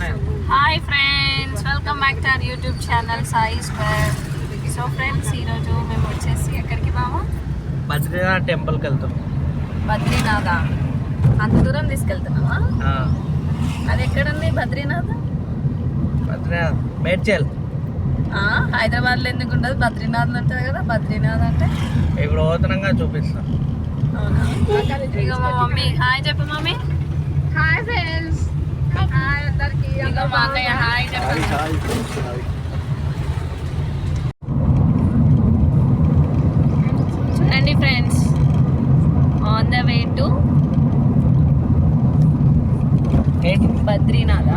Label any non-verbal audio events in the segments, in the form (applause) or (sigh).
Hi friends welcome back to our YouTube channel Sai square so friends ఈరోజు మేము వచ్చేసి ఎక్కడికి బావా? బద్రీనాథ్ టెంపుల్కి వెళ్తాం. బద్రీనాథ అంత దూరం తీసుకెళ్తున్నావా? ఆ, అది ఎక్కడుంది బద్రీనాథ్ బద్రీనాథ్ మేడ్చల్. ఆ, హైదరాబాద్లో ఎందుకు ఉండదు? బద్రీనాథ్ ఉంటుంది కదా బద్రీనాథ్ అంటే? ఇప్పుడు పోతున్నాగా చూపిస్తాం. అవునా? ఇక మా మమ్మీ హాయ్ చెప్పు మమ్మీ హాయ్ ఫ్రెండ్స్ హాయ్ అందరికి ఇక మా అన్నయ్య హాయ్ చెప్పండి. చూడండి friends on the way to Badrinath?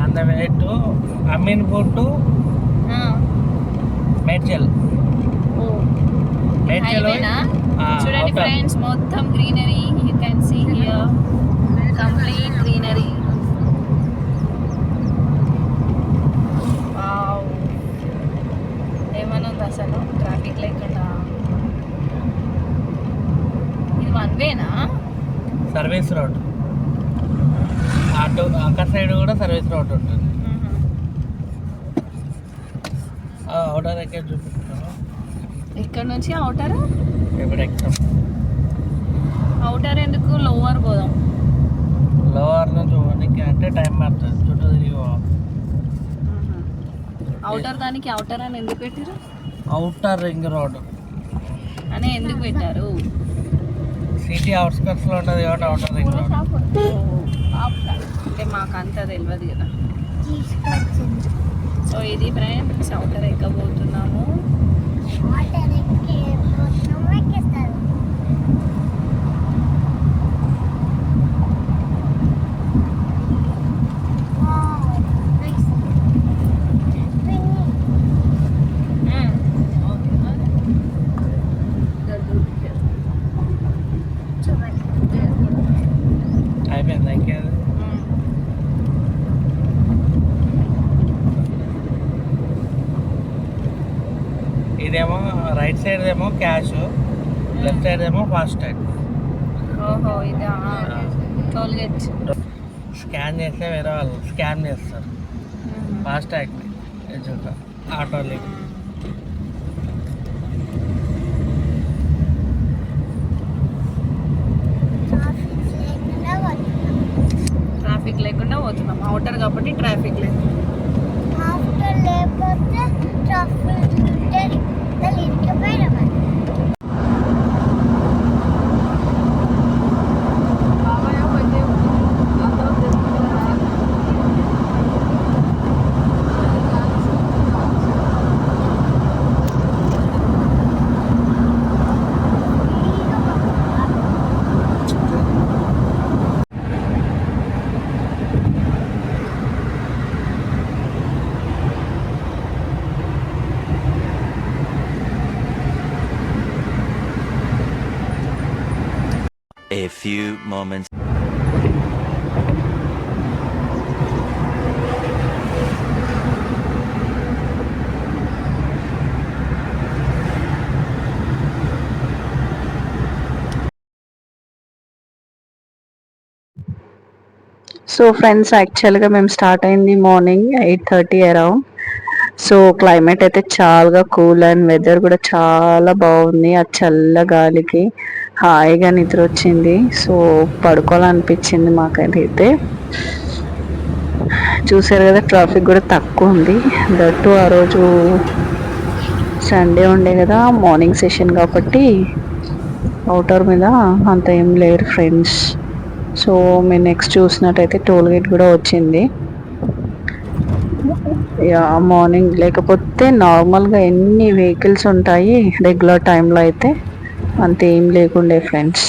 On the way to Aminpur to Medchal. Medchal చూడండి. ఫ్రెండ్స్ మొత్తం greenery you can see here complete greenery ఏమన్నా ఉంది అసలు ట్రాఫిక్ లేకుండా ఇది వన్ వేనా సర్వీస్ రోడ్ అటు అక్కడ సైడ్ కూడా సర్వీస్ రోడ్ ఉంటుంది అవుటర్ ఎక్కడ చూపిస్తాం ఇక్కడ నుంచి అవుటర్ ఇప్పుడు ఎక్కుతాం అవుటర్ ఎందుకు? లోవర్ పోదాం లోవర్ నుంచి పోనీకి అంటే టైం పడుతుంది. చుట్టూ తిరిగి. అవుటర్ దానికి అవుటర్ అని ఎందుకు పెట్టారు? Outer ring road. అని ఎందుకు పెట్టారు? సిటీ అవుట్స్కట్స్లో ఉంటుంది కాబట్టి రోడ్ అంటే మాకు అంత తెలియదు కదా. సో ఇది ఫ్రెండ్స్ అవుటర్ ఎక్కబోతున్నాము అయిపోయింది ఇంకేది ఇదేమో రైట్ సైడ్ ఏమో క్యాష్ లెఫ్ట్ సైడ్ ఏమో ఫాస్ట్ ట్యాగ్ ఓహో ఇదా? టోల్ గేట్ స్కాన్ చేస్తే వేరే వాళ్ళు స్కాన్ చేస్తారు. ఫాస్ట్ ట్యాగ్ ఆటోలు ట్రాఫిక్ లేకుండా పోతున్నాం అవుటర్ కాబట్టి ట్రాఫిక్ లేదు Few moments. సో ఫ్రెండ్స్ యాక్చువల్గా మేము స్టార్ట్ అయింది morning eight thirty around so climate అయితే చాలా కూల్ అండ్ వెదర్ కూడా చాలా బాగుంది. ఆ చల్ల గాలికి. హాయిగా నిద్ర వచ్చింది సో పడుకోవాలనిపించింది మాకైతే. చూసారు కదా ట్రాఫిక్ కూడా తక్కువ ఉంది. దట్టు ఆ రోజు సండే ఉండే కదా మార్నింగ్ సెషన్ కాబట్టి అవుటర్ మీద అంత ఏం లేరు ఫ్రెండ్స్. సో మేము నెక్స్ట్ చూసినట్టయితే టోల్ గేట్ కూడా వచ్చింది. యా మార్నింగ్ లేకపోతే నార్మల్గా ఎన్ని వెహికల్స్ ఉంటాయి రెగ్యులర్ టైంలో అయితే అంత ఏం లేకుండే ఫ్రెండ్స్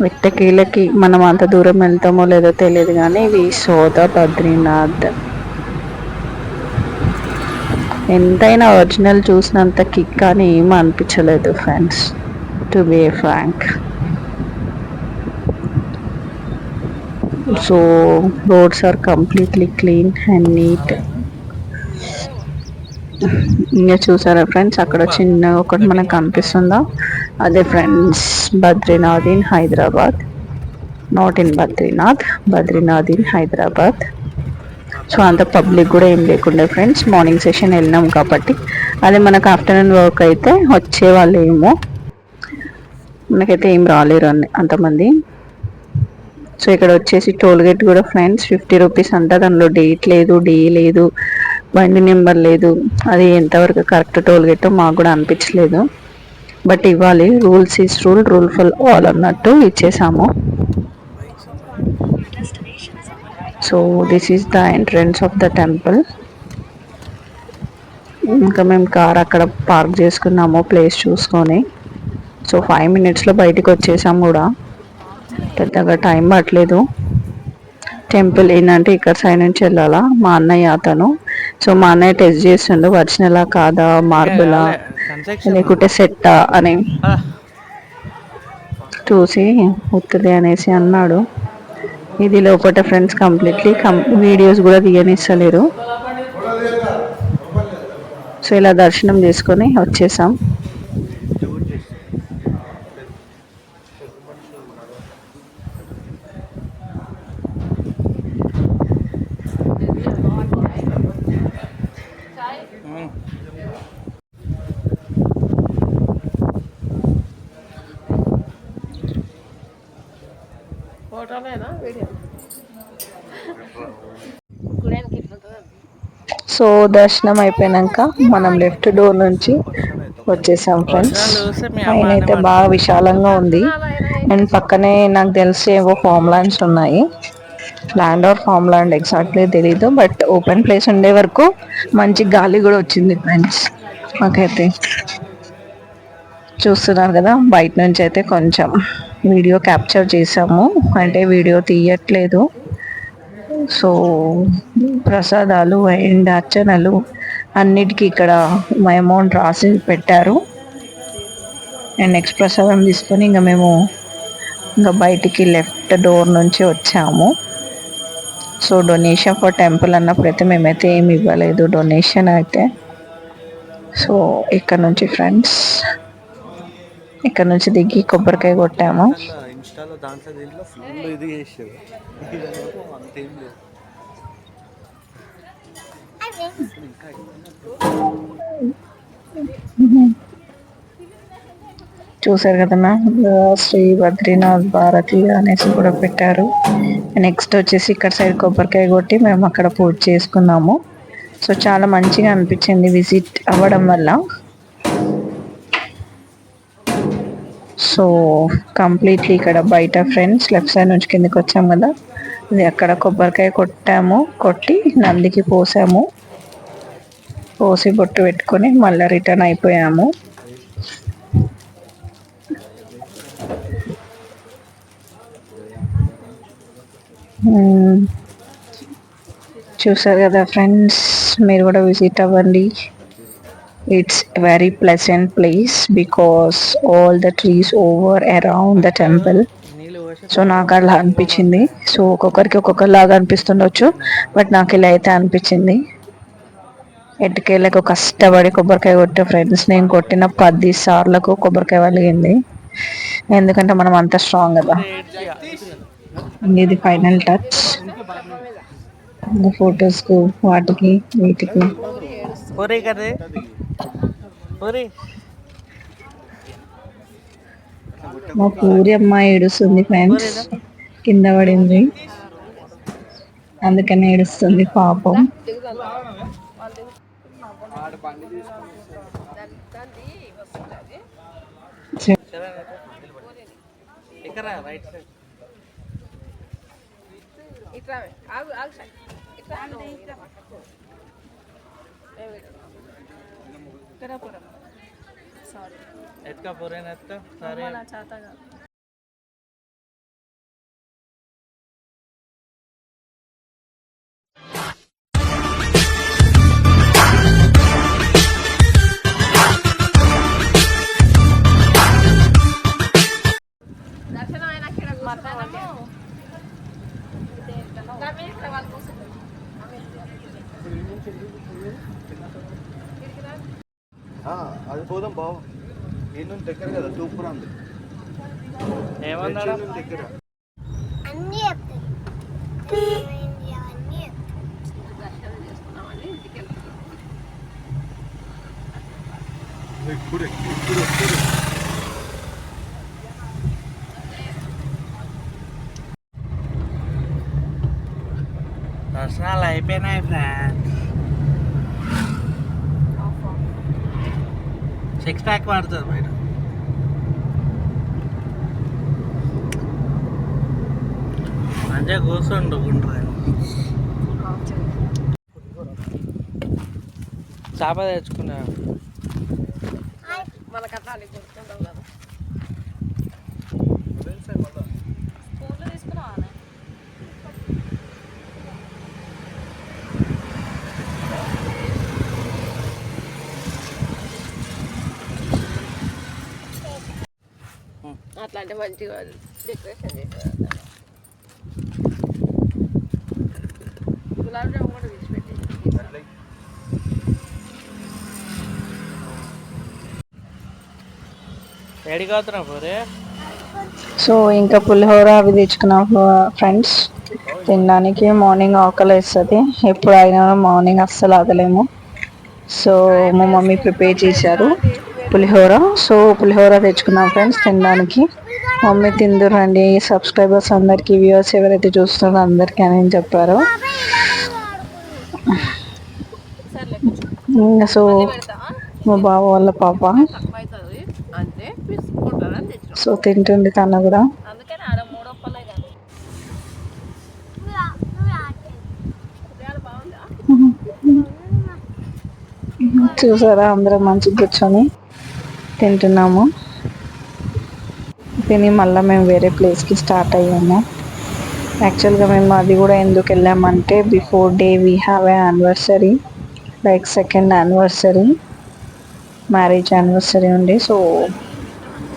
వెట్టకీలకి మనం అంత దూరం వెళ్తామో లేదో తెలియదు కానీ ఇవి సోద బద్రీనాథ్. ఎంతైనా ఒరిజినల్ చూసినంత కిక్ అని ఏం అనిపించలేదు friends to be frank so roads are completely clean and neat ఇంకా చూసారా ఫ్రెండ్స్? అక్కడ చిన్న ఒకటి మనకు కనిపిస్తుందా? అదే friends Badrinath in Hyderabad. Not in Badrinath Badrinath in Hyderabad. So అంత పబ్లిక్ కూడా ఏం లేకుండే ఫ్రెండ్స్. మార్నింగ్ సెషన్ వెళ్ళినాం కాబట్టి. అదే మనకు ఆఫ్టర్నూన్ వర్క్ అయితే వచ్చే వాళ్ళు ఏమో మనకైతే ఏం రాలేరు అన్ని అంతమంది. సో ఇక్కడ వచ్చేసి టోల్ గేట్ కూడా ఫ్రెండ్స్ ఫిఫ్టీ రూపీస్ అంట. దానిలో డేట్ లేదు డే లేదు. బండి నెంబర్ లేదు. అది ఎంతవరకు కరెక్ట్ టోల్ గేట్ మాకు కూడా అనిపించలేదు. బట్ ఇవ్వాలి. Rules is rule. Rule full all అన్నట్టు ఇచ్చేసాము. So this is the entrance of the temple. ఇంకా మేము కార్ అక్కడ పార్క్ చేసుకున్నాము ప్లేస్ చూసుకొని. సో ఫైవ్ మినిట్స్లో బయటకు వచ్చేసాము కూడా. పెద్దగా టైం పట్టలేదు. టెంపుల్ ఏంటంటే ఇక్కడ సైడ్ నుంచి వెళ్ళాలా? మా అన్నయ్య అతను. సో మా అన్నయ్య టెస్ట్ చేస్తుండు ఒరిజినలా కాదా మార్బులా లేకుంటే సెట్టా అని చూసి ఉత్తది అనేసి అన్నాడు. ఇది లోపల ఫ్రెండ్స్ కంప్లీట్లీ కం వీడియోస్ కూడా తీయనిస్తలేరు. సో ఇలా దర్శనం చేసుకొని వచ్చేసాం. ఫోటోలేనా? వీడియో? సో దర్శనం అయిపోయినాక మనం లెఫ్ట్ డోర్ నుంచి వచ్చేసాం ఫ్రెండ్స్. పైన అయితే బాగా విశాలంగా ఉంది. అండ్ పక్కనే నాకు తెలిసి ఏవో ఫామ్ ల్యాండ్స్ ఉన్నాయి. Land or farm land exactly తెలీదు బట్ ఓపెన్ ప్లేస్ ఉండే వరకు మంచి గాలి కూడా వచ్చింది ఫ్రెండ్స్. మాకైతే చూస్తున్నారు కదా బయట నుంచి అయితే కొంచెం వీడియో క్యాప్చర్ చేసాము అంటే వీడియో తీయట్లేదు. సో ప్రసాదాలు అండ్ అర్చనలు అన్నిటికీ ఇక్కడ అమౌంట్ రాసి పెట్టారు. అండ్ నెక్స్ట్ ప్రసాదం తీసుకొని ఇంకా మేము ఇంకా బయటికి లెఫ్ట్ డోర్ నుంచి వచ్చాము. సో డొనేషన్ ఫర్ టెంపుల్ అన్నప్పుడు అయితే మేమైతే ఏమి ఇవ్వలేదు. డొనేషన్ అయితే. సో ఇక్కడ నుంచి ఫ్రెండ్స్ ఇక్కడ నుంచి దిగి కొబ్బరికాయ కొట్టాము. ఇన్స్టాలో దాంట్లో దీంట్లో ఫుల్ ఇది చేసారు. అంతేం లేదు చూసారు కదన్నా శ్రీ బద్రీనాథ్ భారతి అనేసి కూడా పెట్టారు. నెక్స్ట్ వచ్చేసి ఇక్కడ సైడ్ కొబ్బరికాయ కొట్టి మేము అక్కడ పూజ చేసుకున్నాము. సో చాలా మంచిగా అనిపించింది విజిట్ అవ్వడం వల్ల. సో కంప్లీట్లీ ఇక్కడ బయట ఫ్రెండ్స్ లెఫ్ట్ సైడ్ నుంచి కిందకి వచ్చాము కదా. ఇది అక్కడ కొబ్బరికాయ కొట్టాము కొట్టి నందికి పోసాము. పోసి బొట్టు పెట్టుకొని మళ్ళీ రిటర్న్ అయిపోయాము. చూసారు కదా ఫ్రెండ్స్ మీరు కూడా విజిట్ అవ్వండి. It's very pleasant place because all the trees over around the temple so నాకు అలా అనిపించింది. సో ఒక్కొక్కరికి ఒక్కొక్కలాగా అనిపిస్తుండొచ్చు బట్ నాకు ఇలా అయితే అనిపించింది. ఎట్టుకెళ్ళకు కష్టపడి కొబ్బరికాయ కొట్టే ఫ్రెండ్స్ నేను కొట్టిన పది సార్లకు కొబ్బరికాయ వలిగింది. ఎందుకంటే మనం అంత స్ట్రాంగ్ కదా. ఇది ఫైనల్ టచ్ ఫొటోస్కు వాటికి వీటికి. మా పూరి అమ్మాయి ఏడుస్తుంది ఫ్రెండ్స్ కింద పడింది. అందుకని ఏడుస్తుంది పాపం. ఇక్కడ రైట్ సైడ్ ఇట్లా करा परत. सॉरी इतका का पोरे आहेत का? सारे मला चाहता का? అది పోదాం బావ. నేను దగ్గర కదా సూపర్ అంది. దగ్గర. దర్శనాలు అయిపోయినాయి ఫ్రెండ్స్ సిక్స్ ప్యాక్ పడుతుంది బయట మంచిగా కూర్చుండు గుండ్రు చేప తెచ్చుకున్నా మన కథ అని గుర్తుండవు కదా స్కూల్లో తీసుకున్నావా అట్లాంటి మంచిగా డెకరేషన్ చేసేవారు గులాబ్ జామ్ కూడా సో ఇంకా పులిహోర అవి తెచ్చుకున్నాం ఫ్రెండ్స్. తినడానికి మార్నింగ్ ఆకలి వేస్తుంది ఎప్పుడు అయినా మార్నింగ్ అస్సలు ఆగలేము. సో మా మమ్మీ ప్రిపేర్ చేశారు పులిహోర. సో పులిహోర తెచ్చుకున్నాం ఫ్రెండ్స్ తినడానికి. మమ్మీ తిందురండి. సబ్స్క్రైబర్స్ అందరికీ వ్యూవర్స్ ఎవరైతే చూస్తున్నారో అందరికీ అని చెప్పారు. సో మా బావ వాళ్ళ పాప. సో తింటుంది తను కూడా. చూసారా? అందరం మంచిగా కూర్చొని తింటున్నాము. తిని మళ్ళీ మేము వేరే ప్లేస్కి స్టార్ట్ అయ్యాము. యాక్చువల్గా మేము అది కూడా ఎందుకు వెళ్ళామంటే before day we have a anniversary like second anniversary marriage anniversary ఉండి. సో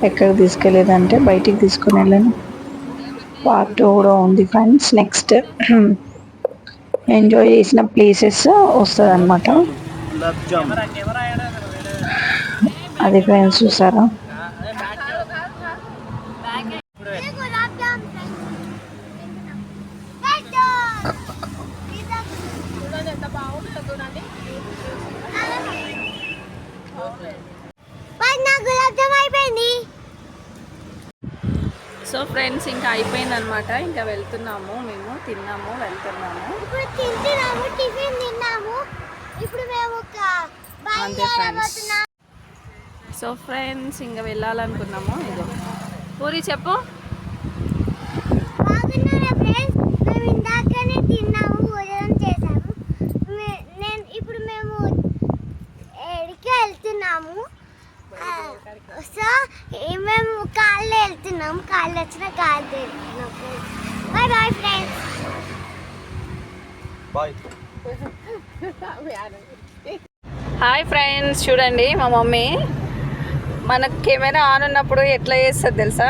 ఎక్కడికి తీసుకెళ్ళేదంటే బయటికి తీసుకుని వెళ్ళాను. పార్ట్ కూడా ఉంది ఫ్రెండ్స్. నెక్స్ట్ ఎంజాయ్ చేసిన ప్లేసెస్ వస్తుంది అనమాట అది ఫ్రెండ్స్ చూసారా చూడండి ఎంత బాగుంటుందో చూడండి సో ఫ్రెండ్స్ ఇంకా అయిపోయింది అనమాట ఇంకా వెళ్తున్నాము మేము తిన్నాము వెళ్తున్నాము. అంతే ఫ్రెండ్స్ సో ఫ్రెండ్స్ ఇంకా వెళ్ళాలనుకున్నాము. ఇదో పూరి చెప్పు బాగున్నారా ఫ్రెండ్స్ మేము ఇందాకనే తిన్నాము భోజనం చేసాము మే- నేను ఇప్పుడు మేము ఎడికి వెళ్తున్నాము ఆ, సో ఈ మేము కాళ్ళు వెళ్తున్నాము కాళ్ళు వచ్చిన కాళ్ళు వెళ్తున్నాం bye bye friends bye hi friends చూడండి మా మమ్మీ. మన కెమెరా ఆన్ ఉన్నప్పుడు ఎట్లా చేస్తుంది తెలుసా?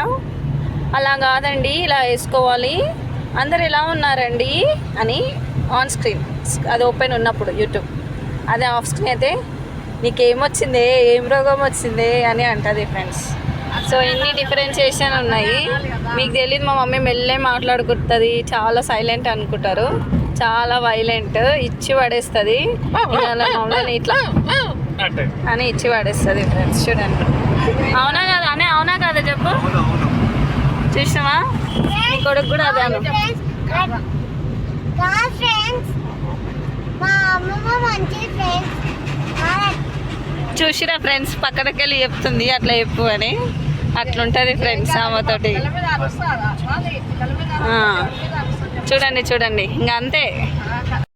అలా కాదండి ఇలా వేసుకోవాలి. అందరు ఎలా ఉన్నారండి? అని ఆన్ స్క్రీన్ అది ఓపెన్ ఉన్నప్పుడు యూట్యూబ్ అదే ఆఫ్ స్క్రీన్ అయితే నీకేమొచ్చింది? ఏం రోగం వచ్చింది? అని అంటది ఫ్రెండ్స్ సో ఇన్ని డిఫరెన్షియేషన్ ఉన్నాయి. మీకు తెలియదు మా మమ్మీ మెల్లే మాట్లాడుకుంటుంది చాలా సైలెంట్ అనుకుంటారు. చాలా వైలెంట్ ఇచ్చి పడేస్తుంది. (laughs) ఇట్లా అని ఇచ్చి పడేస్తుంది ఫ్రెండ్స్ చూడండి. అవునా కదా? అనే అవునా కదా చెప్పు? చూసినావా? నీ కొడుకు కూడా అదే చూసిరా ఫ్రెండ్స్ పక్కనకి వెళ్ళి చెప్తుంది అట్లా చెప్పు అని. అట్లుంటుంది ఫ్రెండ్స్ ఆమెతోటి. ఆ. చూడండి చూడండి. ఇంకా అంతే.